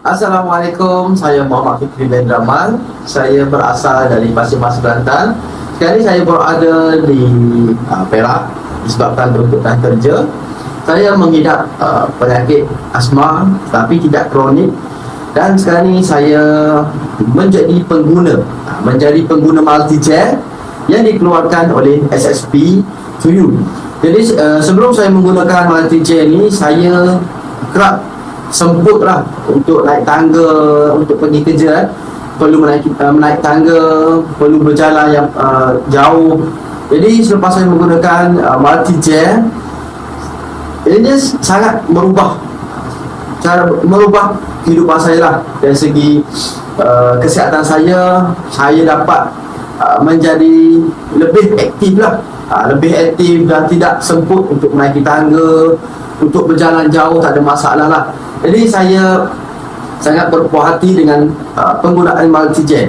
Assalamualaikum, saya Muhammad Fikri bin Ramal. Saya berasal dari Pasir Mas Kelantan. Sekarang saya berada di uh, Perak Disebabkan tuntutan kerja. Saya mengidap uh, penyakit asma Tapi tidak kronik. Dan sekarang ini saya menjadi pengguna uh, Menjadi pengguna multi-jet Yang dikeluarkan oleh SSP to you Jadi uh, sebelum saya menggunakan multi-jet ini Saya kerap semput lah untuk naik tangga untuk pergi kerja eh. perlu menaiki uh, menaik tangga perlu berjalan yang uh, jauh. Jadi selepas saya menggunakan uh, multi chair ini dia sangat merubah cara merubah kehidupan saya lah. Dari segi uh, kesihatan saya saya dapat uh, menjadi lebih aktif lah. Uh, lebih aktif dan tidak semput untuk menaiki tangga untuk berjalan jauh tak ada masalah lah jadi saya sangat berpuas hati dengan uh, penggunaan multi-jet.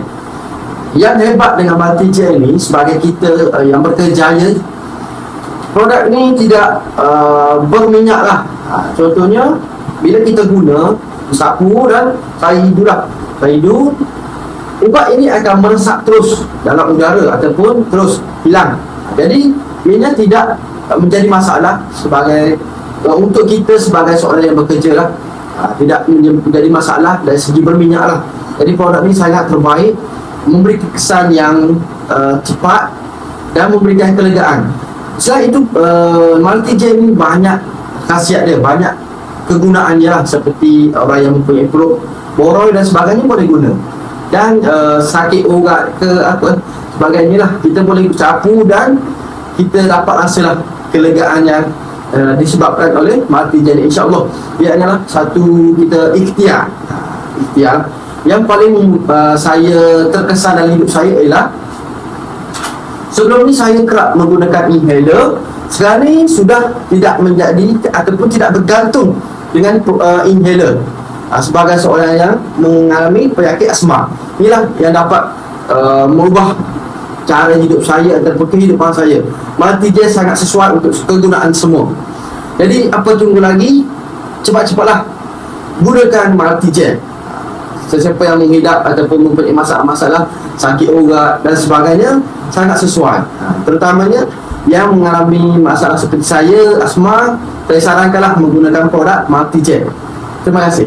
Yang hebat dengan multi-jet ini sebagai kita uh, yang berkerjaya produk ini tidak uh, berminyak lah. Ha, contohnya bila kita guna sapu dan kaidu lah. Kaidu ubat ini akan meresap terus dalam udara ataupun terus hilang. Jadi ini tidak menjadi masalah sebagai uh, untuk kita sebagai seorang yang bekerja lah ha, tidak menjadi masalah dari segi berminyak lah. Jadi produk ini sangat terbaik memberi kesan yang uh, cepat dan memberikan kelegaan. Selain itu uh, multi gel ini banyak khasiat dia banyak kegunaannya lah seperti orang yang mempunyai perut boroi dan sebagainya boleh guna. Dan uh, sakit urat ke apa sebagainya lah kita boleh capu dan kita dapat rasalah kelegaan yang uh, disebabkan oleh mati jadi insyaallah. Ia adalah satu kita ikhtiar. Ikhtiar. Yang paling uh, saya terkesan dalam hidup saya ialah sebelum ni saya kerap menggunakan inhaler sekarang ni sudah tidak menjadi ataupun tidak bergantung dengan uh, inhaler. Uh, sebagai seorang yang mengalami penyakit asma. Inilah yang dapat uh, merubah cara hidup saya ataupun kehidupan saya. Mati dia sangat sesuai untuk kegunaan semua jadi apa tunggu lagi? Cepat-cepatlah gunakan multi sesiapa yang mengidap ataupun mempunyai masalah-masalah sakit urat dan sebagainya sangat sesuai. Terutamanya yang mengalami masalah seperti saya asma saya sarankanlah menggunakan produk multi terima kasih